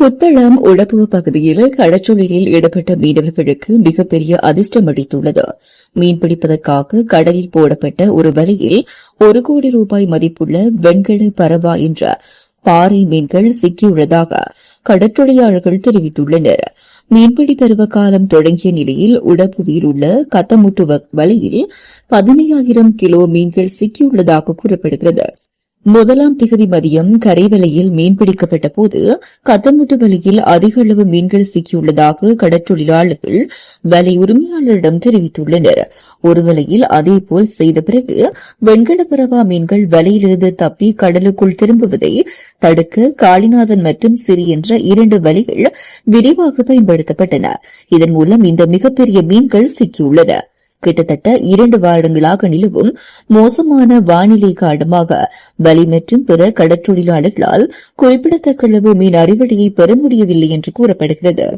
புத்தளம் உடப்புவ பகுதியில் கடற்றொழிலில் ஈடுபட்ட மீனவர்களுக்கு மிகப்பெரிய அதிர்ஷ்டம் அளித்துள்ளது. மீன்பிடிப்பதற்காக கடலில் போடப்பட்ட ஒரு வலையில் ஒரு கோடி ரூபாய் மதிப்புள்ள வெண்கல பரவா என்ற பாறை மீன்கள் சிக்கியுள்ளதாக கடற்றொழிலாளர்கள் தெரிவித்துள்ளனர். மீன்பிடி பருவ காலம் தொடங்கிய நிலையில் உடப்புவியில் உள்ள கத்தமுட்டு வ- வலையில் பதினையாயிரம் கிலோ மீன்கள் சிக்கியுள்ளதாக கூறப்படுகிறது. முதலாம் திகதி மதியம் கரைவலையில் மீன்பிடிக்கப்பட்ட போது கத்தமுட்டு வலையில் அதிக அளவு மீன்கள் சிக்கியுள்ளதாக கடற்றொழிலாளர்கள் வலை உரிமையாளரிடம் தெரிவித்துள்ளனர். ஒரு வலையில் அதேபோல் செய்த பிறகு வெண்கல மீன்கள் வலையிலிருந்து தப்பி கடலுக்குள் திரும்புவதை தடுக்க காளிநாதன் மற்றும் சிறி என்ற இரண்டு வலைகள் விரிவாக பயன்படுத்தப்பட்டன. இதன் மூலம் இந்த மிகப்பெரிய மீன்கள் சிக்கியுள்ளன. கிட்டத்தட்ட இரண்டு வாரங்களாக நிலவும் மோசமான வானிலை காரணமாக வலி மற்றும் பிற கடற்றொழிலாளர்களால் குறிப்பிடத்தக்க அளவு மீன் அறுவடையை பெற முடியவில்லை என்று கூறப்படுகிறது.